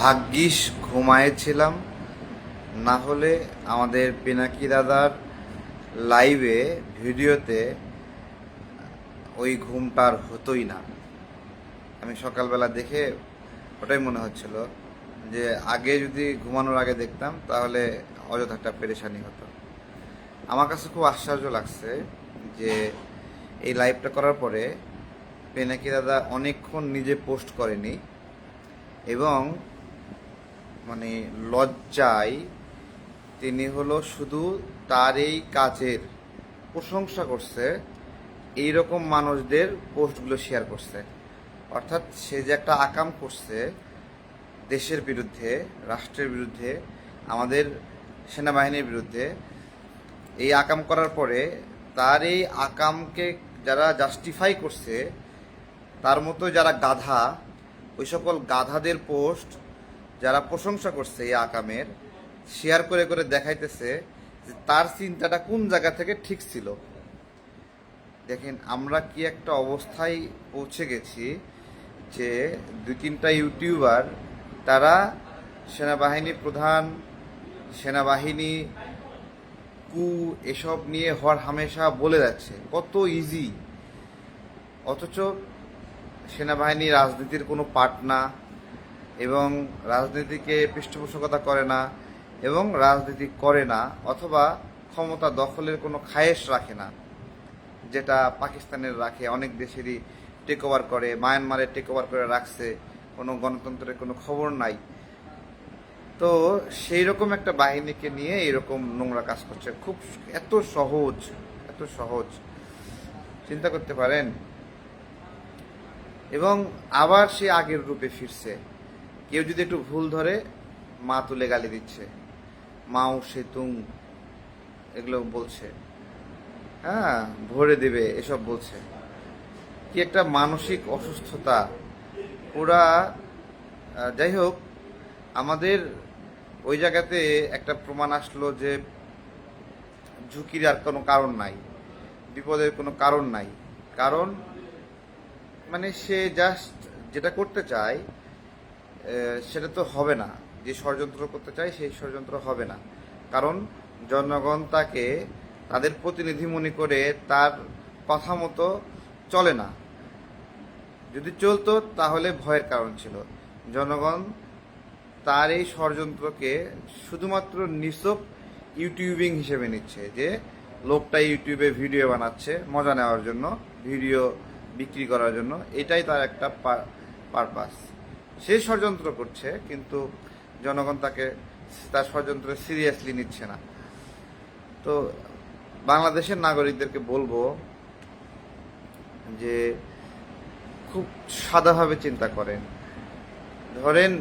ভাগ্যিস ঘুমায়েছিলাম। না হলে আমাদের পিনাকি দাদার লাইভে ভিডিওতে ওই ঘুমটা আর হতোই না। আমি সকালবেলা দেখে ওটাই মনে হচ্ছিল যে, আগে যদি ঘুমানোর আগে দেখতাম, তাহলে অযথা একটা পেরেশানি হতো। আমার কাছে খুব আশ্চর্য লাগছে যে, এই লাইভটা করার পরে পেনাকি দাদা অনেকক্ষণ নিজে পোস্ট করেনি এবং মানে লজ্জায় তিনি হলো শুধু তার এই কাজের প্রশংসা করছে এই রকম মানুষদের পোস্টগুলো শেয়ার করছে। অর্থাৎ সে যে একটা আকাম করছে দেশের বিরুদ্ধে, রাষ্ট্রের বিরুদ্ধে, আমাদের সেনাবাহিনীর বিরুদ্ধে, এই আকাম করার পরে তার এই আকামকে যারা জাস্টিফাই করছে, তার মতো যারা গাধা, ওই সকল গাধাদের পোস্ট যারা প্রশংসা করছে এই আকামের শেয়ার করে করে দেখাইতেছে যে তার চিন্তাটা কোন জায়গা থেকে ঠিক ছিল। দেখেন, আমরা কি একটা অবস্থায় পৌঁছে গেছি যে দুই তিনটা ইউটিউবার, তারা সেনাবাহিনী প্রধান, সেনাবাহিনী কু, এসব নিয়ে হর হামেশা বলে যাচ্ছে। কত ইজি অথচ সেনাবাহিনী রাজনীতির কোনো পার্ট না। এবং রাজনীতিকে পৃষ্ঠপোষকতা করে না এবং রাজনীতি করে না অথবা ক্ষমতা দখলের কোনো খায়েশ রাখে না, যেটা পাকিস্তানের রাখে, অনেক দেশেরই টেক ওভার করে মায়ানমারে টেক ওভার করে রাখছে, কোনো গণতন্ত্রের কোনো খবর নাই। তো সেই রকম একটা বাহিনীকে নিয়ে এরকম নোংরা কাজ করছে। খুব এত সহজ এত সহজ। চিন্তা করতে পারেন? এবং আবার সে আগের রূপে ফিরছে। কেউ যদি একটু ভুল ধরে, মা তুলে গালি দিচ্ছে। মাও সেতুং এগুলো বলছে। হ্যাঁ ভরে দেবে, এসব বলছে। কি একটা মানসিক অসুস্থতা। ওরা যাই হোক, আমাদের ওই জায়গাতে একটা প্রমাণ আসলো যে ঝুঁকির আর কোনো কারণ নাই, বিপদের কোনো কারণ নাই। কারণ মানে সে জাস্ট যেটা করতে চায় সেটা তো হবে না। যে ষড়যন্ত্র করতে চায়, সেই ষড়যন্ত্র হবে না। কারণ জনগণ তাকে তাদের প্রতিনিধি মনে করে তার কথা মতো চলে না। যদি চলতো, তাহলে ভয়ের কারণ ছিল। জনগণ তার এই ষড়যন্ত্রকে শুধুমাত্র নিছক ইউটিউবিং হিসেবে নিচ্ছে, যে লোকটা ইউটিউবে ভিডিও বানাচ্ছে, মজা নেওয়ার জন্য, ভিডিও বিক্রি করার জন্য, এটাই তার একটা পারপাস সে ষড়যন্ত্র করছে, কিন্তু জনগণ তাকে তার ষড়যন্ত্র সিরিয়াসলি নিচ্ছে না। তো বাংলাদেশের নাগরিকদেরকে বলব যে খুব সাদাভাবে চিন্তা করেন। ধরেন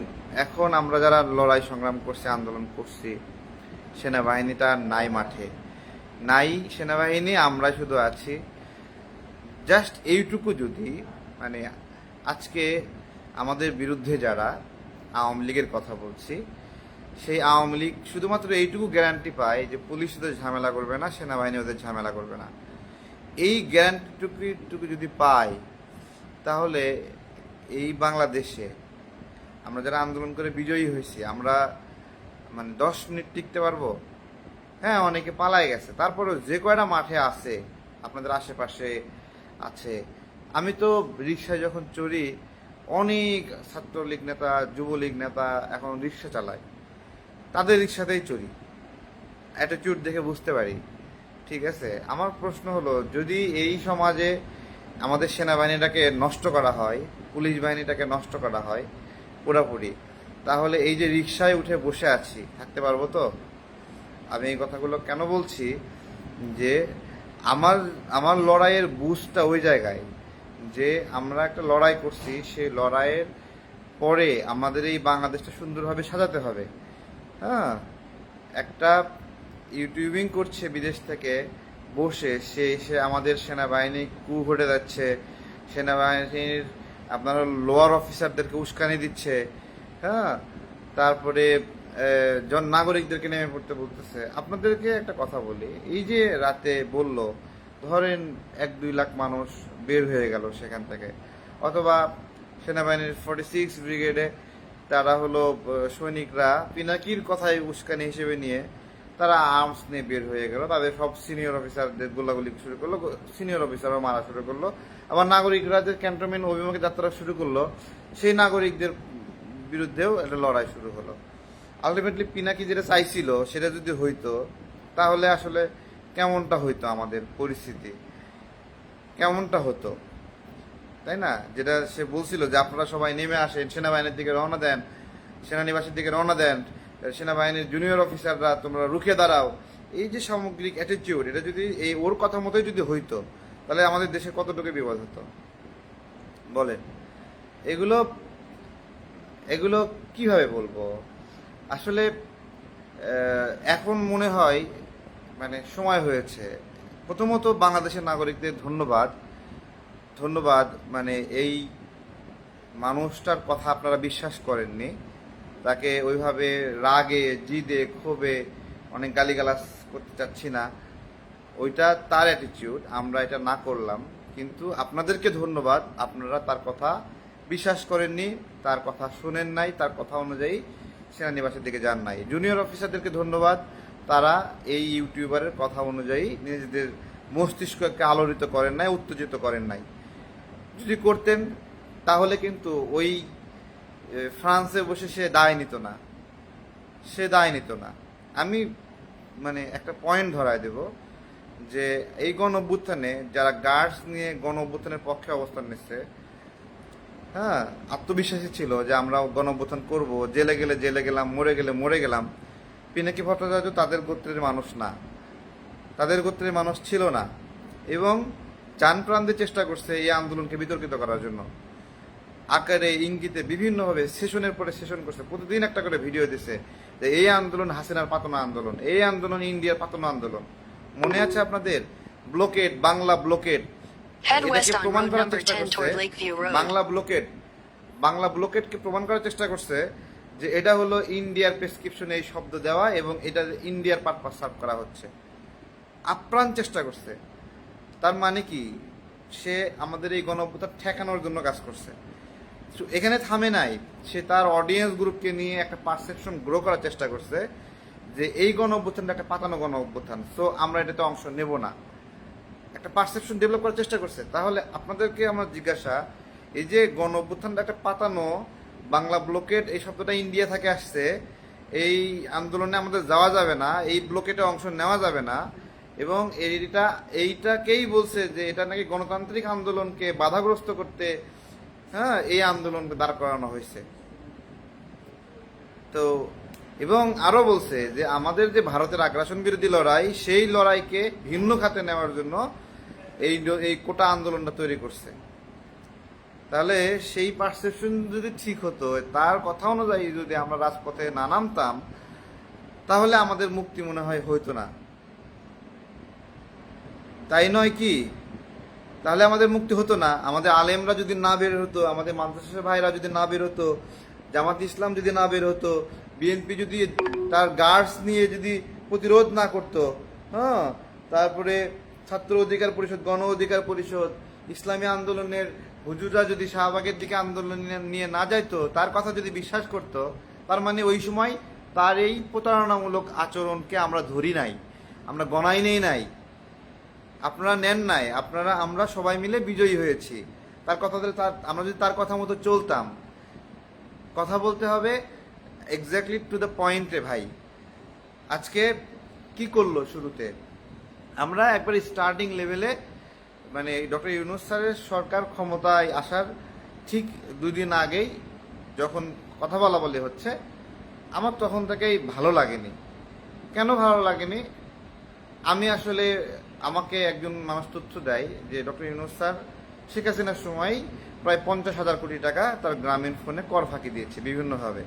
এখন আমরা যারা লড়াই সংগ্রাম করছি, আন্দোলন করছি, সেনাবাহিনীটা নাই মাঠে। নাই সেনাবাহিনী আমরা শুধু আছি। জাস্ট এইটুকু যদি মানে আজকে আমাদের বিরুদ্ধে যারা আওয়ামী লীগের কথা বলছি, সেই আওয়ামী লীগ শুধুমাত্র এইটুকু গ্যারান্টি পায় যে পুলিশ ওদের ঝামেলা করবে না, সেনাবাহিনী ওদের ঝামেলা করবে না। এই গ্যারান্টিটুকুটুকু যদি পাই তাহলে এই বাংলাদেশে আমরা যারা আন্দোলন করে বিজয়ী হয়েছি, আমরা মানে দশ মিনিট টিকতে পারব? হ্যাঁ অনেকে পালাই গেছে। তারপরেও যে কয়টা মাঠে আছে, আপনাদের আশেপাশে আছে। আমি তো রিক্সায় যখন চড়ি অনেক ছাত্রলীগ নেতা, যুবলীগ নেতা এখন রিক্সা চালায়। তাদের রিক্সাতেই চড়ি অ্যাটিটিউড দেখে বুঝতে পারি। ঠিক আছে? আমার প্রশ্ন হলো, যদি এই সমাজে আমাদের সেনাবাহিনীটাকে নষ্ট করা হয়, পুলিশ বাহিনীটাকে নষ্ট করা হয় পুরাপুরি, তাহলে এই যে রিক্সায় উঠে বসে আছি, থাকতে পারব তো? আমি এই কথাগুলো কেন বলছি? যে আমার আমার লড়াইয়ের বুঝটা ওই জায়গায়। যে আমরা একটা লড়াই করছি সেই লড়াইয়ের পরে আমাদের এই বাংলাদেশটা সুন্দরভাবে সাজাতে হবে। হ্যাঁ একটা ইউটিউবিং করছে বিদেশ থেকে, বসে সে এসে আমাদের সেনাবাহিনী কু ঘটে যাচ্ছে, সেনাবাহিনীর আপনার লোয়ার অফিসারদেরকে উস্কানি দিচ্ছে হ্যাঁ তারপরে জন, নাগরিকদেরকে নেমে পড়তে বলতেছে। আপনাদেরকে একটা কথা বলি, এই যে রাতে বলল ধরেন এক দুই লাখ মানুষ বের হয়ে গেল সেখান থেকে। অথবা সেনাবাহিনীর ফর্টি সিক্স ব্রিগেডে তারা হলো সৈনিকরা পিনাকির কথাই উস্কানি হিসেবে নিয়ে তারা আর্মস নিয়ে বের হয়ে গেল। তাদের সব সিনিয়র অফিসারদের গোলাগুলি শুরু করল সিনিয়র অফিসারও মারা শুরু করল। আবার নাগরিকরা যে ক্যান্টনমেন্ট অভিমুখে যাত্রা শুরু করল, সেই নাগরিকদের বিরুদ্ধেও একটা লড়াই শুরু হলো। আলটিমেটলি পিনাকি যেটা চাইছিল, সেটা যদি হইতো, তাহলে আসলে কেমনটা হইতো আমাদের পরিস্থিতি? কেমনটা হতো? তাই না? যেটা সে বলছিল যে আপনারা সবাই নেমে আসেন, সেনাবাহিনীর দিকে রওনা দেন, সেনানিবাসের দিকে রওনা দেন সেনাবাহিনীর জুনিয়র অফিসাররা তোমরা রুখে দাঁড়াও। এই যে সামগ্রিক অ্যাটিটিউড এটা যদি এই ওর কথা মতোই যদি হইতো, তাহলে আমাদের দেশে কতটুকু বিপদ হতো? বলেন। এগুলো এগুলো কীভাবে বলব? আসলে এখন মনে হয় মানে সময় হয়েছে। প্রথমত বাংলাদেশের নাগরিকদের ধন্যবাদ। ধন্যবাদ মানে এই মানুষটার কথা আপনারা বিশ্বাস করেননি। তাকে ওইভাবে রাগে, জিদে, ক্ষোভে অনেক গালিগালাজ করতে চাচ্ছি না। ওইটা তার অ্যাটিটিউড আমরা এটা না করলাম। কিন্তু আপনাদেরকে ধন্যবাদ, আপনারা তার কথা বিশ্বাস করেননি, তার কথা শুনেন নাই, তার কথা অনুযায়ী সেনানিবাসের দিকে যান নাই। জুনিয়র অফিসারদেরকে ধন্যবাদ। তারা এই ইউটিউবারের কথা অনুযায়ী নিজেদের মস্তিষ্ককে আলোড়িত করেন নাই, উত্তেজিত করেন নাই। যদি করতেন, তাহলে কিন্তু ওই ফ্রান্সে বসে সে দায় নিত না। সে দায় নিত না। আমি মানে একটা পয়েন্ট ধরায় দেব যে, এই গণ অভ্যুত্থানে যারা গার্ডস নিয়ে গণ অভ্যুত্থানের পক্ষে অবস্থান নিচ্ছে হ্যাঁ আত্মবিশ্বাসী ছিল যে আমরা গণ অভ্যুত্থান করব, জেলে গেলে জেলে গেলাম, মরে গেলে মরে গেলাম। পিনাকি ভট্টাচার্য তাদের গোত্রের মানুষ না। তাদের গোত্রের মানুষ ছিল না। এবং চান প্রান্তে চেষ্টা করছে এই আন্দোলনকে বিতর্কিত করার জন্য। আকারে ইঙ্গিতে বিভিন্নভাবে সেশনের পরে সেশন করছে। প্রতিদিন একটা করে ভিডিও দিছে যে এই আন্দোলন হাসিনার পাতনা আন্দোলন এই আন্দোলন ইন্ডিয়ার পাতনা আন্দোলন। মনে আছে আপনাদের? Blockade Bangla blockade. এটাকে প্রমাণ করার চেষ্টা করছে. বাংলা ব্লকেট। বাংলা ব্লকেটকে প্রমাণ করার চেষ্টা করছে যে এটা হলো ইন্ডিয়ার প্রেসক্রিপশনে এই শব্দ দেওয়া এবং এটা ইন্ডিয়ার পারপাস সার্ভ করা হচ্ছে। আপ্রাণ চেষ্টা করছে। তার মানে কি? সে আমাদের এই গণঅভ্যুত্থান ঠেকানোর জন্য কাজ করছে। এখানে থামে নাই। সে তার অডিয়েন্স গ্রুপকে নিয়ে একটা পারসেপশন গ্রো করার চেষ্টা করছে যে এই গণ অভ্যুত্থানটা একটা পাতানো গণ অভ্যুত্থান সো আমরা এটাতে অংশ নেব না। একটা পারসেপশন ডেভেলপ করার চেষ্টা করছে। তাহলে আপনাদেরকে আমার জিজ্ঞাসা, এই যে গণ অভ্যুত্থানটা একটা পাতানো বাংলা ব্লকেট, এই শব্দটা ইন্ডিয়া থেকে আসছে। এই আন্দোলনে আমাদের যাওয়া যাবে না, এই ব্লকেটে অংশ নেওয়া যাবে না। এবং এইটা এইটাকেই বলছে যে এটা নাকি গণতান্ত্রিক আন্দোলনকে বাধাগ্রস্ত করতে হ্যাঁ এই আন্দোলনকে দাঁড় করানো হয়েছে। তো, এবং আরও বলছে যে আমাদের যে ভারতের আগ্রাসন বিরোধী লড়াই, সেই লড়াইকে ভিন্ন খাতে নেওয়ার জন্য এই এই কোটা আন্দোলনটা তৈরি করছে। তাহলে সেই পারসেপশন যদি ঠিক হতো, তার কথা অনুযায়ী যদি আমরা রাজপথে না নামতাম, তাহলে আমাদের মুক্তি মনে হয় হইতো না। তাই নয় কি? তাহলে আমাদের মুক্তি হতো না। আমাদের আলেমরা যদি না বের হতো, আমাদের মাদ্রাসা ভাইরা যদি না বের হতো, জামাত ইসলাম যদি না বের হতো বিএনপি যদি তার গার্ডস নিয়ে যদি প্রতিরোধ না করতো হ্যাঁ? তারপরে ছাত্র অধিকার পরিষদ, গণ অধিকার পরিষদ, ইসলামী আন্দোলনের হুজুরা যদি শাহবাগের দিকে আন্দোলন নিয়ে- না যাইতো, তার কথা যদি বিশ্বাস করত, তার মানে ওই সময় তার এই প্রতারণামূলক আচরণকে আমরা ধরি নাই, আমরা গণাই নেই নাই, আপনারা নেন নাই, আপনারা আমরা সবাই মিলে বিজয়ী হয়েছি। তার কথা তার আমরা যদি তার কথা মতো চলতাম, কথা বলতে হবে এক্স্যাক্টলি টু দ্য পয়েন্টে ভাই। আজকে কি করল শুরুতে? আমরা একবার স্টার্টিং লেভেলে মানে ডক্টর ইউনুস স্যারের সরকার ক্ষমতায় আসার ঠিক দুই দিন আগেই যখন কথা বলা বলি হচ্ছে, আমার তখন থেকেই ভালো লাগেনি। কেন ভালো লাগেনি? আমি আসলে আমাকে একজন মানুষ তথ্য দেয় যে ডক্টর ইউনুস স্যার শেখ হাসিনার সময় প্রায় পঞ্চাশ হাজার কোটি টাকা তার গ্রামীণ ফোনে কর ফাঁকি দিয়েছে বিভিন্নভাবে।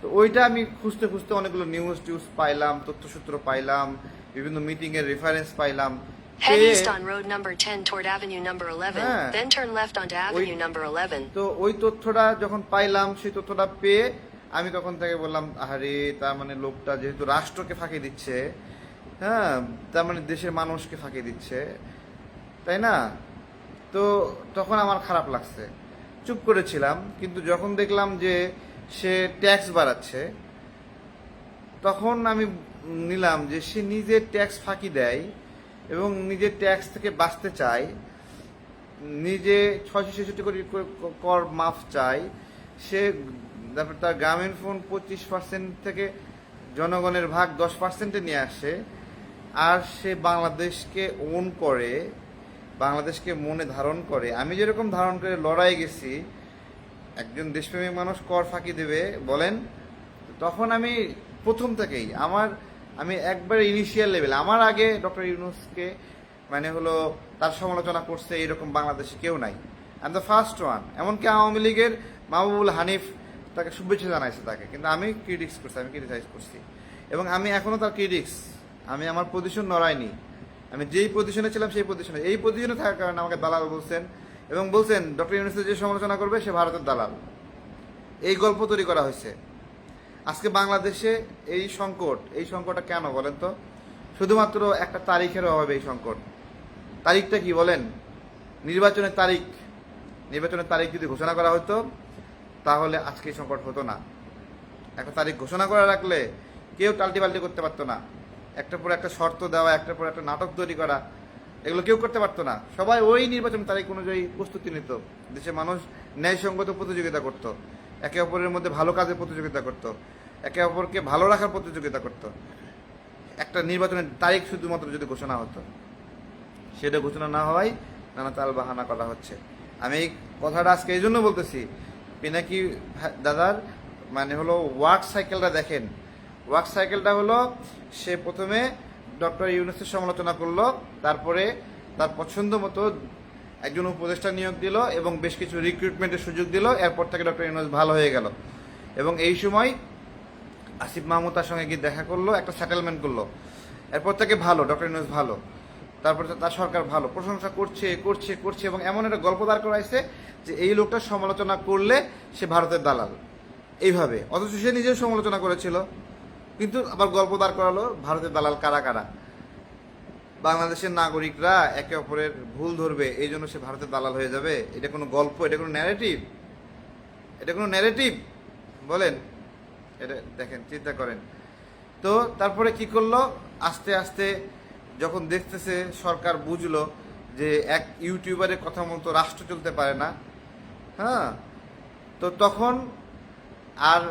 তো ওইটা আমি খুঁজতে খুঁজতে অনেকগুলো নিউজ টিউজ পাইলাম, তথ্যসূত্র পাইলাম, বিভিন্ন মিটিংয়ের রেফারেন্স পাইলাম। Head east on road number 10 toward Avenue number 11, হ্যাঁ। then turn left onto Avenue number 11. তো ওই তথ্যটা যখন পাইলাম সেই তথ্যটা পেয়ে আমি তখন থেকে বললাম আরে তার মানে লোকটা যেহেতু রাষ্ট্রকে ফাঁকি দিচ্ছে হ্যাঁ তার মানে দেশের মানুষকে ফাঁকি দিচ্ছে তাই না তো তখন আমার খারাপ লাগছে চুপ করেছিলাম কিন্তু যখন দেখলাম যে সে ট্যাক্স বাড়াচ্ছে তখন আমি নিলাম যে সে নিজে ট্যাক্স ফাঁকি দেয় এবং নিজের ট্যাক্স থেকে বাঁচতে চায়, নিজে ছয়শো ছেষট্টি কোটি কর মাফ চায়, সে তারপর তার গ্রামীণ ফোন পঁচিশ পার্সেন্ট থেকে জনগণের ভাগ দশ পার্সেন্টে নিয়ে আসে, আর সে বাংলাদেশকে ওন করে, বাংলাদেশকে মনে ধারণ করে। আমি যেরকম ধারণ করে লড়াই গেছি, একজন দেশপ্রেমিক মানুষ কর ফাঁকি দেবে, বলেন, তখন আমি প্রথম থেকেই আমার আমি একবারে ইনিশিয়াল লেভেল আমার আগে ডক্টর ইউনুসকে মানে হলো তার সমালোচনা করছে এরকম বাংলাদেশে কেউ নাই। আই দ্য ফার্স্ট ওয়ান এমনকি আওয়ামী লীগের মাহবুবুল হানিফ তাকে শুভেচ্ছা জানাইছে তাকে, কিন্তু আমি ক্রিটিক্স করছি, আমি ক্রিটিসাইজ করছি। এবং আমি এখনও তার ক্রিটিক্স আমি আমার পজিশন নড়াইনি। আমি যেই পজিশনে ছিলাম সেই পজিশনে এই পজিশনে থাকার কারণে আমাকে দালাল বলছেন এবং বলছেন, ডক্টর ইউনুসের যে সমালোচনা করবে, সে ভারতের দালাল। এই গল্প তৈরি করা হয়েছে। আজকে বাংলাদেশে এই সংকট, এই সংকটটা কেন বলেন তো? শুধুমাত্র একটা তারিখের অভাবে এই সংকট। তারিখটা কি বলেন? নির্বাচনের তারিখ নির্বাচনের তারিখ যদি ঘোষণা করা হতো, তাহলে আজকে এই সংকট হতো না। একটা তারিখ ঘোষণা করা রাখলে কেউ টাল্টি পাল্টি করতে পারতো না। একটার পর একটা শর্ত দেওয়া, একটার পর একটা নাটক তৈরি করা, এগুলো কেউ করতে পারতো না। সবাই ওই নির্বাচন তারিখ অনুযায়ী প্রস্তুতি নিত। দেশের মানুষ ন্যায়সঙ্গত প্রতিযোগিতা করত। একে অপরের মধ্যে ভালো কাজের প্রতিযোগিতা করত, একে অপরকে ভালো রাখার প্রতিযোগিতা করত। একটা নির্বাচনের তারিখ শুধুমাত্র যদি ঘোষণা হতো। সেটা ঘোষণা না হওয়ায় নানা তাল বাহানা করা হচ্ছে। আমি এই কথাটা আজকে এই জন্য বলতেছি, পিনাকি দাদার মানে হলো ওয়ার্ক সাইকেলটা দেখেন। ওয়ার্ক সাইকেলটা হলো, সে প্রথমে ডক্টর ইউনুসের সমালোচনা করল, তারপরে তার পছন্দ মতো একজন উপদেষ্টা নিয়োগ দিল এবং বেশ কিছু রিক্রুটমেন্টের সুযোগ দিল। এরপর থেকে ডক্টর ইউনুস ভালো হয়ে গেল। এবং এই সময় আসিফ মাহমুদ তার সঙ্গে গিয়ে দেখা করল, একটা সেটেলমেন্ট করল। এরপর থেকে ভালো ডক্টর ইউনুস ভালো। তারপর তার সরকার ভালো, প্রশংসা করছে করছে করছে এবং এমন একটা গল্প দাঁড় করাইছে যে এই লোকটা সমালোচনা করলে সে ভারতের দালাল। এইভাবে। অথচ সে নিজেও সমালোচনা করেছিল। কিন্তু আবার গল্প দাঁড় করালো, ভারতের দালাল কারা কারা? বাংলাদেশের নাগরিকরা একে অপরের ভুল ধরবে, এই জন্য সে ভারতের দালাল হয়ে যাবে। এটা কোনো গল্প, এটা কোনো ন্যারেটিভ এটা কোনো ন্যারেটিভ বলেন। এটা দেখেন, চিন্তা করেন। তো তারপরে কি করল? আস্তে আস্তে যখন দেখতেছে, সরকার বুঝলো যে এক ইউটিউবারের কথা মতো রাষ্ট্র চলতে পারে না হ্যাঁ? তো তখন আর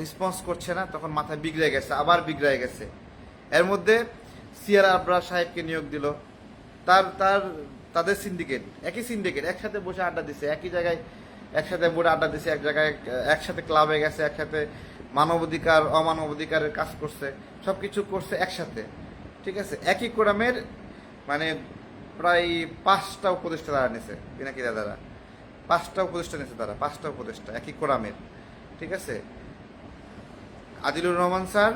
রেসপন্স করছে না, তখন মাথায় বিগড়ে গেছে, আবার বিগড়ে গেছে। এর মধ্যে সিয়ার আবরা সাহেবকে নিয়োগ দিল। তার তার, তাদের সিন্ডিকেট একই সিন্ডিকেট একসাথে বসে আড্ডা দিছে, একই জায়গায়, একসাথে বসে আড্ডা দিছে, এক জায়গায়, একসাথে ক্লাবে গেছে, একসাথে মানবাধিকার, অমানবাধিকারের কাজ করছে সব কিছু করছে একসাথে, ঠিক আছে? একই কোরামের মানে প্রায় পাঁচটা উপদেষ্টা তারা নিছে, পিনাকি দাদারা। পাঁচটা উপদেষ্টা নিছে তারা, পাঁচটা উপদেষ্টা, একই কোরামের, ঠিক আছে? আদিলুর রহমান স্যার,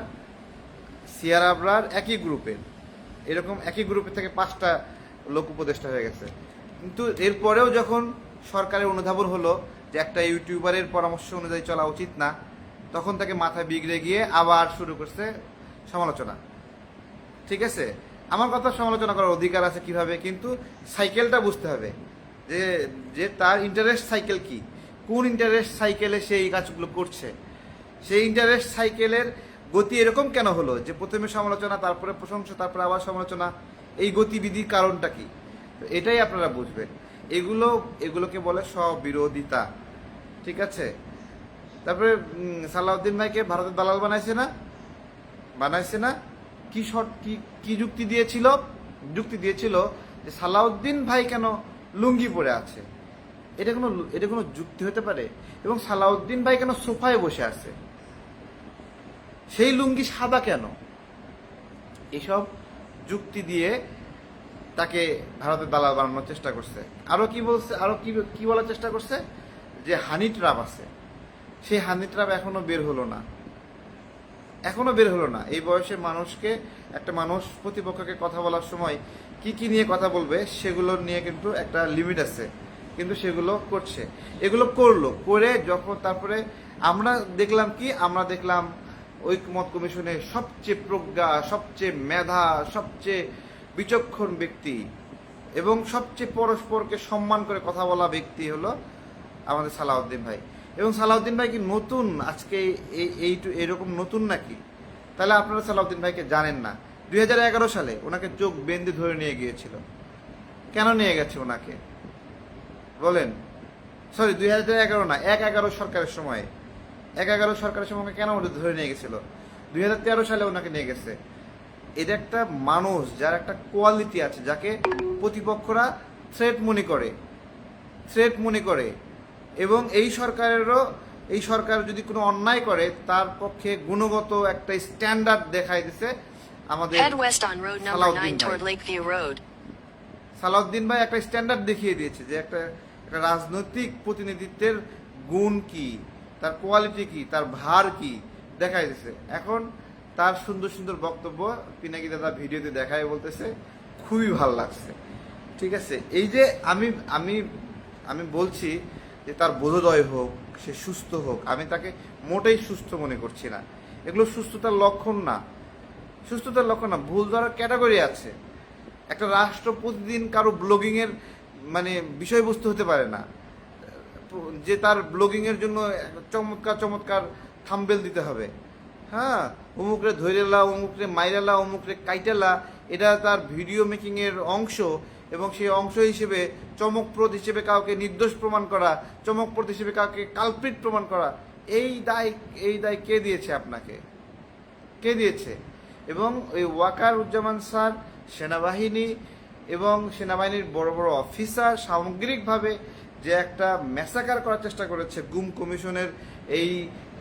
সিয়ার আবরার, একই গ্রুপের। এরকম একই গ্রুপের থেকে পাঁচটা লোক উপদেষ্টা হয়ে গেছে। কিন্তু এরপরেও যখন সরকারের অনুধাবন হলো যে একটা ইউটিউবারের পরামর্শ অনুযায়ী চলা উচিত না, তখন তাকে মাথায় বিগড়ে গিয়ে আবার শুরু করছে সমালোচনা। ঠিক আছে? আমার কথা সমালোচনা করার অধিকার আছে কীভাবে? কিন্তু সাইকেলটা বুঝতে হবে যে যে তার ইন্টারেস্ট সাইকেল কি? কোন ইন্টারেস্ট সাইকেলে সে এই কাজগুলো করছে? সেই ইন্টারেস্ট সাইকেলের গতি এরকম কেন হলো? যে প্রথমে সমালোচনা, তারপরে প্রশংসা, তারপরে আবার সমালোচনা, এই গতিবিধির কারণটা কি? এটাই আপনারা বুঝবেন। এগুলো, এগুলোকে বলে স্ববিরোধিতা। ঠিক আছে? তারপরে সালাউদ্দিন ভাইকে ভারতের দালাল বানাইছে না? বানাইছে না? কি শর্ট কি কি যুক্তি দিয়েছিল? যুক্তি দিয়েছিল যে সালাউদ্দিন ভাই কেন লুঙ্গি পরে আছে? এটা কোনো এটা কোনো যুক্তি হতে পারে? এবং সালাউদ্দিন ভাই কেন সোফায় বসে আছে? সেই লুঙ্গি সাদা কেন? এসব যুক্তি দিয়ে তাকে ভারতের দালাল বানানোর চেষ্টা করছে। আরও কি বলছে, আরও কি কি বলার চেষ্টা করছে? যে হানি ট্রাপ আছে। সেই হানি ট্রাপ এখনও বের হলো না। এখনও বের হলো না। এই বয়সে মানুষকে, একটা মানুষ প্রতিপক্ষকে কথা বলার সময় কি কি নিয়ে কথা বলবে, সেগুলো নিয়ে কিন্তু একটা লিমিট আছে। কিন্তু সেগুলো করছে। এগুলো করল। করে যখন তারপরে আমরা দেখলাম কি? আমরা দেখলাম ঐকমত কমিশনের সবচেয়ে প্রজ্ঞা, সবচেয়ে মেধা, সবচেয়ে বিচক্ষণ ব্যক্তি এবং সবচেয়ে পরস্পরকে সম্মান করে কথা বলা ব্যক্তি হলো আমাদের সালাউদ্দিন ভাই। এবং সালাউদ্দিন ভাই কি নতুন? আজকে এই এই এরকম নতুন নাকি? তাহলে আপনারা সালাউদ্দিন ভাইকে জানেন না। দুই হাজার এগারো সালে ওনাকে চোখ বেঁধে ধরে নিয়ে গিয়েছিল। কেন নিয়ে গেছে ওনাকে? বলেন। সরি, দুই হাজার এগারো না, এক এগারো সরকারের সময়। এক এগারো সরকারের সময় কেন ধরে নিয়ে গেছিল দুই হাজার তেরো সালে ওনাকে নিয়ে গেছে এটা একটা মানুষ যার একটা কোয়ালিটি আছে যাকে প্রতিপক্ষরা থ্রেট মনে করে থ্রেট মনে করে এবং এই সরকারেরও এই সরকার যদি কোনো অন্যায় করে তার পক্ষে গুণগত একটা স্ট্যান্ডার্ড দেখাই দিছে আমাদের Head west on road number Salahuddin 9 Bhai. toward Lakeview Road. Salauddin ভাই একটা স্ট্যান্ডার্ড দেখিয়ে দিয়েছে যে একটা একটা রাজনৈতিক প্রতিনিধিত্বের গুণ কি তার কোয়ালিটি কি, তার ভার কি দেখাই দিয়েছে এখন তার সুন্দর সুন্দর বক্তব্য পিনাকি দাদা ভিডিওতে দেখায় বলতেছে, খুবই ভালো লাগছে। ঠিক আছে, এই যে আমি আমি আমি বলছি যে তার বোধোদয় হোক, সে সুস্থ হোক, আমি তাকে মোটেই সুস্থ মনে করছি না। এগুলো সুস্থতার লক্ষণ না। সুস্থতার লক্ষণ না, ভুল ধরার ক্যাটাগরি আছে। একটা রাষ্ট্র প্রতিদিন কারও ব্লগিং এর মানে বিষয়বস্তু হতে পারে না। যে তার ব্লগিং এর জন্য চমৎকার চমৎকার থাম্বেল দিতে হবে। হ্যাঁ? অমুক অমুকরে ধৈরেলা অমুকরে মাইরালা, অমুকরে কাইটালা, এটা তার ভিডিও মেকিং এর অংশ এবং সেই অংশ হিসেবে চমকপ্রদ হিসেবে কাউকে নির্দোষ প্রমাণ করা, চমকপ্রদ হিসেবে কাউকে কালপ্রিট প্রমাণ করা, এই দায় এই দায় কে দিয়েছে আপনাকে? কে দিয়েছে? এবং ওই ওয়াকার উজ্জামান স্যার, সেনাবাহিনী এবং সেনাবাহিনীর বড় বড় অফিসার সামগ্রিকভাবে যে একটা ম্যাসাকার করার চেষ্টা করেছে গুম কমিশনের এই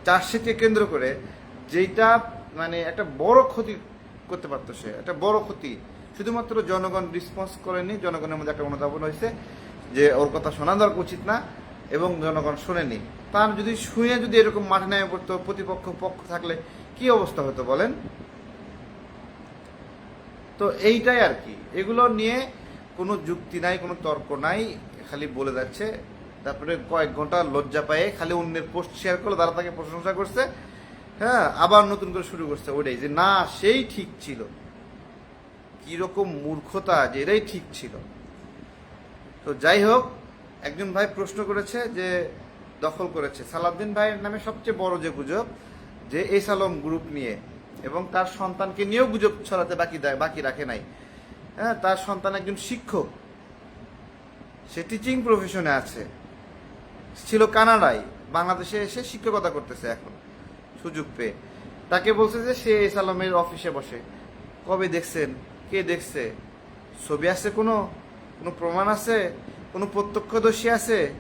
চার্জশিটকে কেন্দ্র করে যেটা মানে একটা বড় ক্ষতি করতে পারতো সে, একটা বড় ক্ষতি। শুধুমাত্র জনগণ রেসপন্স করেনি, জনগণের মধ্যে একটা অনুধাবন হয়েছে যে ওর কথা শোনা দরকার উচিত না এবং জনগণ শোনেনি। তার যদি শুনে যদি এরকম মাঠে নেমে পড়তো, প্রতিপক্ষ পক্ষ থাকলে কি অবস্থা হতো বলেন? তো এইটাই আর কি। এগুলো নিয়ে কোনো যুক্তি নাই, কোনো তর্ক নাই। খালি বলে যাচ্ছে। তারপরে কয়েক ঘণ্টা লজ্জা পায়ে খালি অন্যের পোস্ট শেয়ার করল, তারা তাকে প্রশংসা করছে। হ্যাঁ আবার নতুন করে শুরু করছে ওটাই যে, না, সেই ঠিক ছিল। কীরকম মূর্খতা যে, এটাই ঠিক ছিল। তো যাই হোক, একজন ভাই প্রশ্ন করেছে যে, দখল করেছে। সালাউদ্দিন ভাইয়ের নামে সবচেয়ে বড় যে গুজব, যে এস আলম গ্রুপ নিয়ে, এবং তার সন্তানকে নিয়েও গুজব ছড়াতে বাকি বাকি রাখে নাই। হ্যাঁ তার সন্তান একজন শিক্ষক। সে টিচিং প্রফেশনে আছে। ছিল কানাডায়। বাংলাদেশে এসে শিক্ষকতা করতেছে এখন। সুযোগ পেয়ে। তাকে বলছে যে সে এস আলমের অফিসে বসে। কবে দেখছেন? কে দেখছে? ছবি আছে কোনো? কোনো প্রমাণ আছে? কোনো প্রত্যক্ষদর্শী আছে?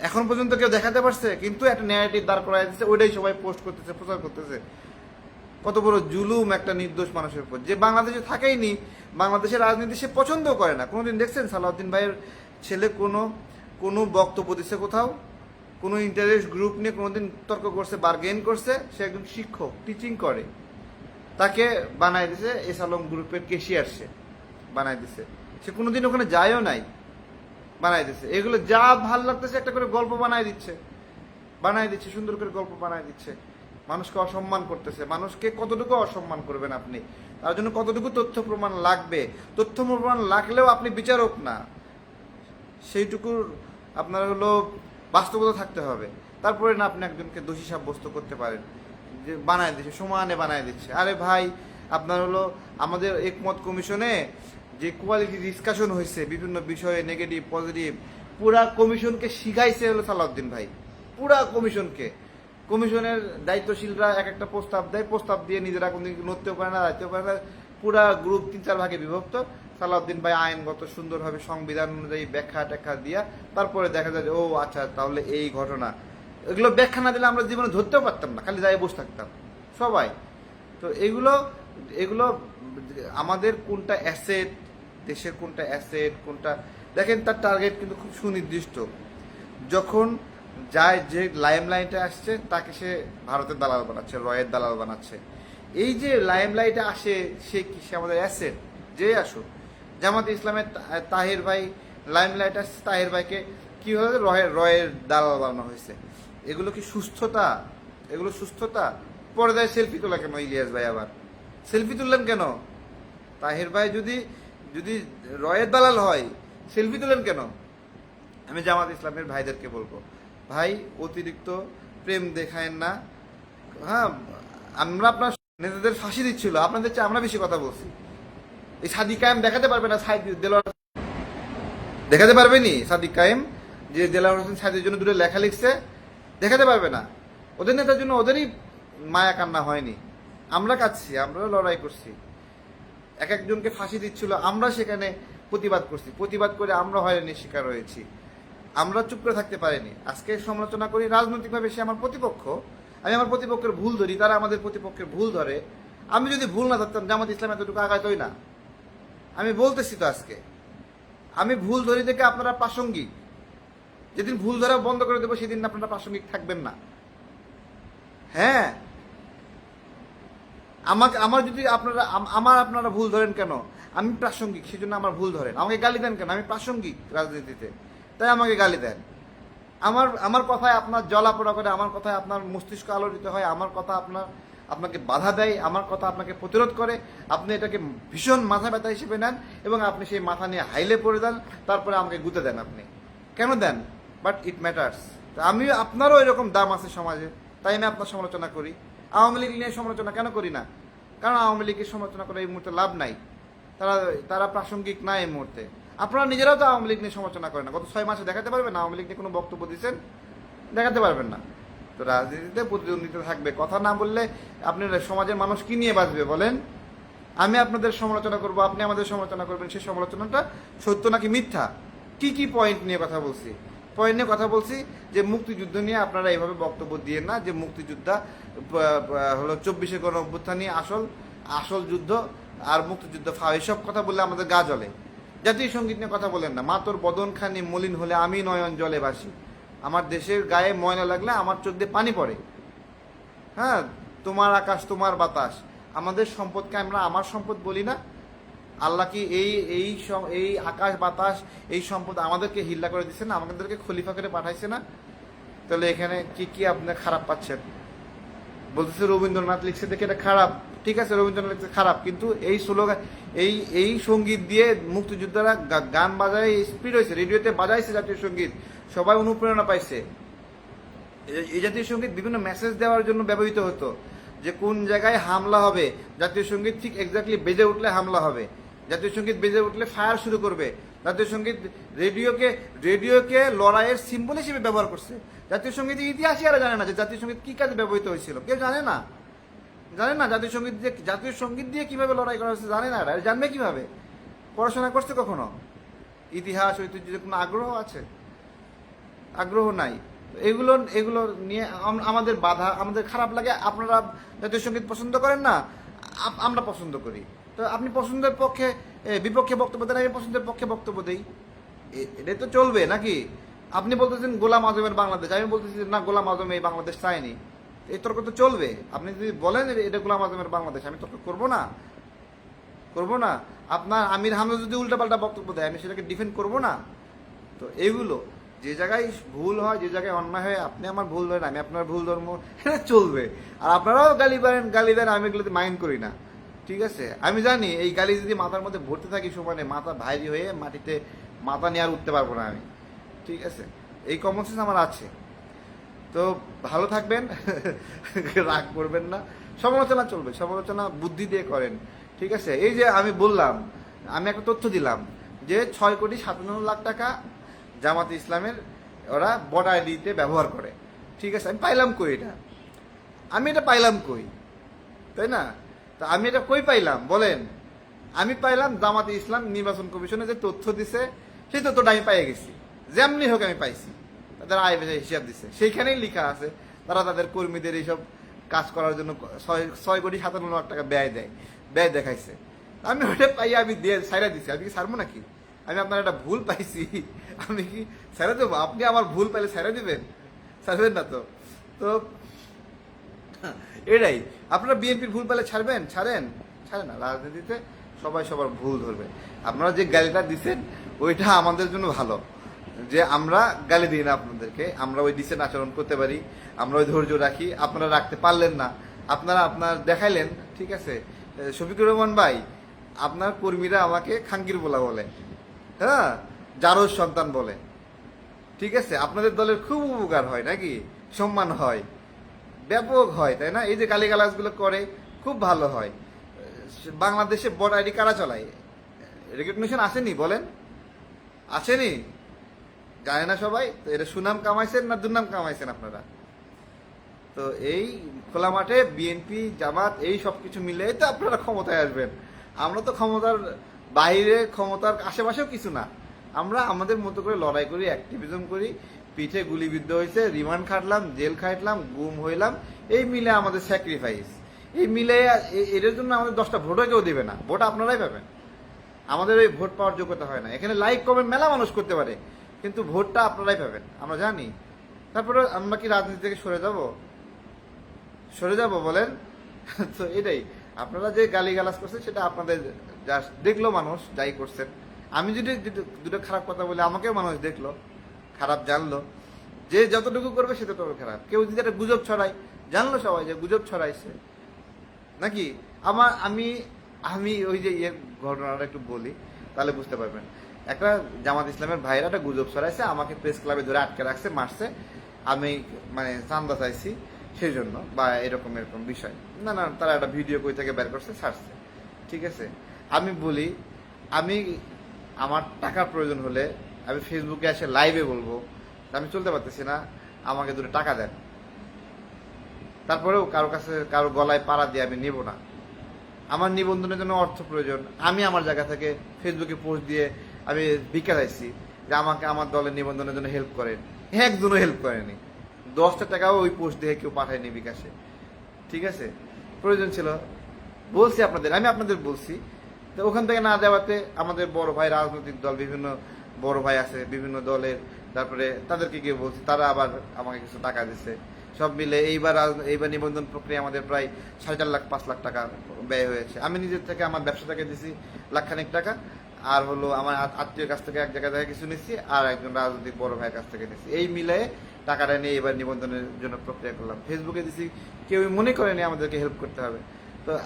এখন পর্যন্ত কেউ দেখাতে পারছে? কিন্তু একটা ন্যারেটিভ দাঁড় করাই দিচ্ছে ওইটাই সবাই পোস্ট করতেছে, প্রচার করতেছে। কত বড় জুলুম একটা নির্দোষ মানুষের উপর। যে বাংলাদেশে থাকেইনি, বাংলাদেশের রাজনীতি সে পছন্দ করে না। কোনোদিন দেখছেন সালাউদ্দিন ভাইয়ের ছেলে কোনো কোনো বক্তব্য দিচ্ছে কোথাও, কোনো ইন্টারেস্ট গ্রুপ নিয়ে কোনোদিন তর্ক করছে বার্গেন করছে, সে একজন শিক্ষক টিচিং করে। তাকে বানাই দিছে এস আলম গ্রুপের কেশিয়ার সে বানাই দিছে। সে কোনোদিন ওখানে যায়ও নাই বানাই দিচ্ছে এগুলো যা ভালো লাগতেছে একটা করে গল্প বানাই দিচ্ছে। বানাই দিচ্ছে, সুন্দর করে গল্প বানাই দিচ্ছে। মানুষকে অসম্মান করতেছে। মানুষকে কতটুকু অসম্মান করবেন আপনি? তার জন্য কতটুকু তথ্য প্রমাণ লাগবে? তথ্য প্রমাণ লাগলেও আপনি বিচারক না। সেইটুকুর আপনার হলো বাস্তবতা থাকতে হবে। তারপরে না আপনি একজনকে দোষী সাব্যস্ত করতে পারেন। যে বানায় দিচ্ছে, সমানে বানায় দিচ্ছে। আরে ভাই, আপনার হলো আমাদের একমত কমিশনে যে কোয়ালিটি ডিসকাশন হয়েছে বিভিন্ন বিষয়ে নেগেটিভ পজিটিভ পুরা কমিশনকে শিখাইছে হলো সালাউদ্দিন ভাই। পুরা কমিশনকে। কমিশনের দায়িত্বশীলরা এক একটা প্রস্তাব দেয়, প্রস্তাব দিয়ে নিজেরা কোনো দিকে নড়তেও পারে না দায়িত্ব পারে না। পুরা গ্রুপ তিন চার ভাগে বিভক্ত। সালাউদ্দিন ভাই আইনগত সুন্দরভাবে সংবিধান অনুযায়ী ব্যাখ্যা ট্যাখ্যা দিয়া তারপরে দেখা যায় যে, ও আচ্ছা তাহলে এই ঘটনা। এগুলো ব্যাখ্যা না দিলে আমরা জীবনে ধরতেও পারতাম না, খালি যাই বসে থাকতাম, সবাই। তো এগুলো এগুলো আমাদের কোনটা অ্যাসেট, দেশের কোনটা অ্যাসেট, কোনটা, দেখেন তার টার্গেট কিন্তু খুব সুনির্দিষ্ট। যখন যায় যে লাইম লাইটে আসছে, তাকে সে ভারতের দালাল বানাচ্ছে, রয়ের দালাল বানাচ্ছে। এই যে লাইম লাইটে আসে, সে কি, সে আমাদের অ্যাসেট? যে আসুক। জামাত ইসলামের তাহির ভাই লাইম লাইট আসছে তাহির ভাইকে কি হয়েছে রয়ের রয়ের দালাল বানানো হয়েছে? এগুলো কি সুস্থতা? এগুলো সুস্থতা? পর্দায় সেলফি তোলা কেন ইলিয়াস ভাই আবার? সেলফি তুললেন কেন? তাহির ভাই যদি যদি রয়ের দালাল হয়, সেলফি তুলেন কেন? আমি জামাত ইসলামের ভাইদেরকে বলব, ভাই, অতিরিক্ত প্রেম দেখায়েন না। হ্যাঁ আমরা আপনার নেতাদের ফাঁসি দিচ্ছিল, আপনাদের চেয়ে আমরা বেশি কথা বলছি। এই সাদিক কায়েম দেখাতে পারবে না সাইদ দেলোয়ার দেখাতে পারবে নি সাদিক কায়েম? যে দেলাওয়ার হোসেন সাইদের জন্য দুটো লেখা লিখছে, দেখাতে পারবে না। ওদের নেতার জন্য ওদেরই মায়া কান্না হয়নি। আমরা কাঁদছি, আমরা লড়াই করছি। এক একজনকে ফাঁসি দিচ্ছিল, আমরা সেখানে প্রতিবাদ করছি। প্রতিবাদ করে আমরা হয়রানির শিকার হয়েছি। আমরা চুপ করে থাকতে পারিনি। আজকে সমালোচনা করি, রাজনৈতিকভাবে সে আমার প্রতিপক্ষ। আমি আমার প্রতিপক্ষের ভুল ধরি, তারা আমাদের প্রতিপক্ষের ভুল ধরে। আমি যদি ভুল না ধরতাম, জামাত ইসলাম এতটুকু আগাতই না। আমি বলতেছি তো আজকে, আমি ভুল ধরি থেকে আপনারা প্রাসঙ্গিক। যেদিন ভুল ধরা বন্ধ করে দেবো, সেদিন আপনারা প্রাসঙ্গিক থাকবেন না। হ্যাঁ? আমাকে, আমার যদি আপনারা আমার আপনারা ভুল ধরেন কেন? আমি প্রাসঙ্গিক, সেজন্য আমার ভুল ধরেন। আমাকে গালি দেন কেন? আমি প্রাসঙ্গিক রাজনীতিতে। তাই আমাকে গালি দেন। আমার আমার কথায় আপনার জলাপোড়া করে, আমার কথায় আপনার মস্তিষ্ক আলোড়িত হয়, আমার কথা আপনার আপনাকে বাধা দেয়, আমার কথা আপনাকে প্রতিরোধ করে, আপনি এটাকে ভীষণ মাথা ব্যথা হিসেবে নেন এবং আপনি সেই মাথা নিয়ে হাইলে পড়ে দেন তারপরে আমাকে গুতে দেন আপনি। কেন দেন? বাট ইট ম্যাটার্স আমি আপনারও এরকম দাম আছে সমাজে, তাই আমি আপনার সমালোচনা করি। আওয়ামী লীগ নিয়ে সমালোচনা কেন করি না? কারণ আওয়ামী লীগের সমালোচনা করে এই মুহূর্তে লাভ নাই। তারা তারা প্রাসঙ্গিক না এই মুহূর্তে। আপনারা নিজেরাও তো আওয়ামী লীগ নিয়ে সমালোচনা করেন না। গত ছয় মাসে দেখাতে পারবেন আওয়ামী লীগ নিয়ে কোনো বক্তব্য দিচ্ছেন? দেখাতে পারবেন না। তো রাজনীতিতে প্রতিদ্বন্দ্বিতা থাকবে। কথা না বললে আপনার সমাজের মানুষ কি নিয়ে বাঁচবে বলেন? আমি আপনাদের সমালোচনা করব, আপনি আমাদের সমালোচনা করবেন, সেই সমালোচনাটা সত্য নাকি মিথ্যা? কি কি পয়েন্ট নিয়ে কথা বলছি? পয়েন্ট নিয়ে কথা বলছি যে মুক্তিযুদ্ধ নিয়ে আপনারা এইভাবে বক্তব্য দিয়ে না যে মুক্তিযোদ্ধা হলো চব্বিশে গণ অভ্যুত্থানই আসল আসল যুদ্ধ আর মুক্তিযুদ্ধ ফা এসব কথা বললে আমাদের গা জ্বলে। জাতীয় সংগীত নিয়ে কথা বলেন না। মা তোর বদন খানি মলিন হলে আমি নয়ন জলে বাসি আমার দেশের গায়ে ময়লা লাগলে আমার চোখ দিয়ে পানি পড়ে। হ্যাঁ তোমার আকাশ, তোমার বাতাস। আমাদের সম্পদকে আমরা আমার সম্পদ বলি না। আল্লাহ কি এই এই এই আকাশ, বাতাস, এই সম্পদ আমাদেরকে হিল্লা করে দিচ্ছে না আমাদেরকে খলিফা করে পাঠাইছে না? তাহলে এখানে কি কি আপনি খারাপ পাচ্ছেন? বলতেছে রবীন্দ্রনাথ লিখছে দেখে এটা খারাপ। ঠিক আছে রবীন্দ্রনাথ খারাপ, কিন্তু এই স্লোগান এই এই সংগীত দিয়ে মুক্তিযোদ্ধারা গান বাজায় স্পিড হয়েছে, রেডিওতে বাজাইছে জাতীয় সংগীত, সবাই অনুপ্রেরণা পাইছে। এই- জাতীয় সংগীত বিভিন্ন মেসেজ দেওয়ার জন্য ব্যবহৃত হতো, যে কোন জায়গায় হামলা হবে, জাতীয় সংগীত ঠিক এক্স্যাক্টলি বেজে উঠলে হামলা হবে, জাতীয় সংগীত বেজে উঠলে ফায়ার শুরু করবে, জাতীয় সংগীত রেডিওকে রেডিওকে লড়াইয়ের সিম্বল হিসেবে ব্যবহার করছে, জাতীয় সঙ্গীতের ইতিহাসই আর জানে না যে জাতীয় সংগীত কি কাজে ব্যবহৃত হয়েছিল, কেউ জানে না। জানে না জাতীয় সংগীত দিয়ে জাতীয় সংগীত দিয়ে কীভাবে লড়াই করা হচ্ছে জানে না এরা। জানবে কীভাবে? পড়াশোনা করছে কখনো? ইতিহাস, ঐতিহ্যের কোনো আগ্রহ আছে? আগ্রহ নাই। এগুলো এগুলো নিয়ে আমাদের বাধা, আমাদের খারাপ লাগে। আপনারা জাতীয় সংগীত পছন্দ করেন না আমরা পছন্দ করি। তো আপনি পছন্দের পক্ষে বিপক্ষে বক্তব্য দেন, আমি পছন্দের পক্ষে বক্তব্য দিই। এ- এটাই তো চলবে নাকি? আপনি বলতেছেন গোলাম আজমের বাংলাদেশ। আমি বলতেছি না, গোলাম আজম এই বাংলাদেশ চায়নি। এই তর্ক তো চলবে। আপনি যদি বলেন এটা গোলাম আজমের বাংলাদেশ, আমি তর্ক করব না। করব না। আপনার আমির হামজা যদি উল্টাপাল্টা বক্তব্য দেয়, আমি সেটাকে ডিফেন্ড করব না। তো এইগুলো যে জায়গায় ভুল হয়, যে জায়গায় অন্যায় হয়, আপনি আমার ভুল ধরেন, আমি আপনার ভুল ধর্ম চলবে। আর আপনারাও গালি পারেন, গালি দেন, আমি এগুলোতে মাইন্ড করি না। ঠিক আছে? আমি জানি, এই গালি যদি মাথার মধ্যে ভর্তি থাকি সমানে, মাথা ভারী হয়ে মাটিতে মাথা নিয়ে আর উঠতে পারব না আমি। ঠিক আছে? এই কমন সেন্স আমার আছে। তো ভালো থাকবেন, রাগ করবেন না। সমালোচনা চলবে, সমালোচনা বুদ্ধি দিয়ে করেন, ঠিক আছে? এই যে আমি বললাম, আমি একটা তথ্য দিলাম যে ছয় কোটি সাতান্ন লাখ টাকা জামাতে ইসলামের ওরা বট আইডিতে ব্যবহার করে, ঠিক আছে? আমি পাইলাম কই এটা? আমি এটা পাইলাম কই? তাই না? তা আমি এটা কই পাইলাম? বলেন। আমি পাইলাম জামাতে ইসলাম নির্বাচন কমিশনে যে তথ্য দিছে, সেই তথ্যটা আমি পাইয়ে গেছি। যেমনি হোক আমি পাইছি। তাদের আয় ব্যয় হিসাব দিচ্ছে। সেইখানেই লেখা আছে, তারা তাদের কর্মীদের এইসব কাজ করার জন্য ছয় ছয় কোটি সাতান্ন লাখ টাকা ব্যয় দেয়, ব্যয় দেখাইছে। আমি ওটা পাই, আমি দিয়ে সাইরা দিছি। আমি কি ছাড়বো নাকি? আমি আপনার একটা ভুল পাইছি। আমি কি সাইরা দেবো? আপনি আমার ভুল পাইলে সাইরা দিবেন? ছাড়বেন না তো। তো, এটাই। আপনারা বিএনপির ভুল পেলে ছাড়বেন? ছাড়েন? ছাড়েন না। রাজনীতিতে সবাই সবার ভুল ধরবে। আপনারা যে গালিটা দিচ্ছেন ওইটা আমাদের জন্য ভালো। যে আমরা গালি দিই না আপনাদেরকে, আমরা ওই ডিসেন্ট আচরণ করতে পারি, আমরা ওই ধৈর্য রাখি, আপনারা রাখতে পারলেন না। আপনারা আপনার দেখাইলেন, ঠিক আছে? শফিকুর রহমান ভাই, আপনার কর্মীরা আমাকে খাঙ্কির বলা বলে হ্যাঁ? জারজ সন্তান বলে। ঠিক আছে? আপনাদের দলের খুব উপকার হয়, নাকি? সম্মান হয়। ব্যাপক হয়, তাই না? এই যে গালিগালাজগুলো করে, খুব ভালো হয়। বাংলাদেশে বড় আইডি কারা চলায়? রেকগনিশন আসেনি, বলেন? আসেনি? জানে না সবাই, তো এটা সুনাম কামাইছেন না দুর্নাম কামাইছেন আপনারা? তো এই খোলা মাঠে বিএনপি জামাত, এই সব কিছু মিলে তো আপনারা ক্ষমতায় আসবেন। আমরা তো ক্ষমতার বাইরে, ক্ষমতার আশেপাশেও কিছু না। আমরা আমাদের মতো করে লড়াই করি অ্যাক্টিভিজম করি। পিঠে গুলিবিদ্ধ হয়েছে রিমান্ড খাটলাম, জেল খাটলাম গুম হইলাম। এই মিলে আমাদের স্যাক্রিফাইস এই মিলে এটার জন্য আমাদের দশটা ভোটও কেউ দেবে না। ভোট আপনারাই পাবেন। আমাদের ওই ভোট পাওয়ার যোগ্যতা হয় না। এখানে লাইক কমেন্ট মেলা মানুষ করতে পারে। কিন্তু ভোটটা আপনারাই পাবেন, আমরা জানি। তারপরে আমরা কি রাজনীতি থেকে সরে যাব? সরে যাব বলেন? তো এটাই, আপনারা যে গালি গালাজ করছেন সেটা আপনাদের জাস্ট দেখল মানুষ, যাই করছেন। আমি যদি দুটো- খারাপ কথা বলি, আমাকেও মানুষ দেখল, খারাপ জানলো। যে যতটুকু করবে সে ততটুকু খারাপ। কেউ যদি একটা গুজব ছড়ায়, জানলো সবাই যে গুজব ছড়াইছে। নাকি? আমার, আমি আমি ওই যে ইয়ের ঘটনাটা একটু বলি, তাহলে বুঝতে পারবেন। একটা জামাত ইসলামের ভাইরা একটা গুজব ছড়াইছে, আমাকে প্রেস ক্লাবে ধরে আটকে রাখছে, মারছে। আমি মানে চান্দা চাইছি সেই জন্য বা এরকম এরকম বিষয়। না না, তারা একটা ভিডিও কই থেকে বের করছে, ছাড়ছে। ঠিক আছে? আমি বলি, আমি, আমার টাকার প্রয়োজন হলে আমি ফেসবুকে এসে লাইভে বলব, আমি চলতে পারতেছি না, আমাকে দুটো টাকা দেন। তারপরেও কারও কাছে, কারও গলায় পাড়া দিয়ে আমি নেব না। আমার নিবন্ধনের জন্য অর্থ প্রয়োজন। আমি আমার জায়গা থেকে ফেসবুকে পোস্ট দিয়ে আমি ভিক্ষা চাইছি যে আমাকে আমার দলের নিবন্ধনের জন্য হেল্প করেন। একজনও হেল্প করেনি। দশটা টাকাও ওই পোস্ট দিয়ে কেউ পাঠায়নি বিকাশে। ঠিক আছে? প্রয়োজন ছিল। বলছি আপনাদের, আমি আপনাদের বলছি তো ওখান থেকে না দেওয়াতে আমাদের বড় ভাই রাজনৈতিক দল, বিভিন্ন বড় ভাই আছে, বিভিন্ন দলের, তারপরে তাদেরকে গিয়ে বলছি, তারা আবার আমাকে কিছু টাকা দিছে। সব মিলে এইবার এইবার নিবন্ধন প্রক্রিয়া আমাদের প্রায় সাড়ে চার লাখ, পাঁচ লাখ টাকা ব্যয় হয়েছে। আমি নিজের থেকে, আমার ব্যবসা থেকে দিছি লাখখানিক টাকা। আর হলো আমার আত- আত্মীয়ের কাছ থেকে এক জায়গা থেকে কিছু নিচ্ছি আর একজন রাজনৈতিক বড় ভাইয়ের কাছ থেকে নিচ্ছি এই মিলে টাকাটা নিয়ে এবার নিবন্ধনের জন্য প্রক্রিয়া করলাম। ফেসবুকে দিছি কেউ মনে করেনি আমাদেরকে হেল্প করতে হবে। তো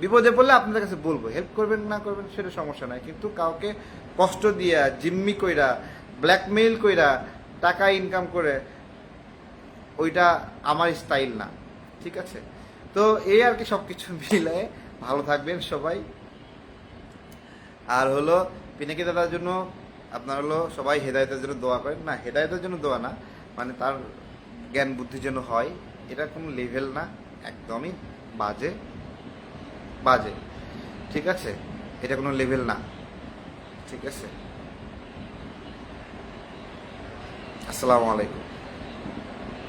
বিপদে পড়লে আপনাদের কাছে বলব হেল্প করবেন না করবেন সেটা সমস্যা নাই কিন্তু কাউকে কষ্ট দিয়া, জিম্মি কইরা ব্ল্যাকমেইল কইরা টাকা ইনকাম করে, ওইটা আমার স্টাইল না। ঠিক আছে? তো এই আর কি সবকিছু মিলে ভালো থাকবেন সবাই। আর হলো পিনাকি দাদার জন্য আপনার হলো সবাই হেদায়তের জন্য দোয়া করেন। না, হেদায়তের জন্য দোয়া না মানে তার জ্ঞান বুদ্ধির জন্য হয়। এটা কোনো লেভেল না, একদমই বাজে বাজে। ঠিক আছে? এটা কোনো লেভেল না। ঠিক আছে? আসসালামু আলাইকুম।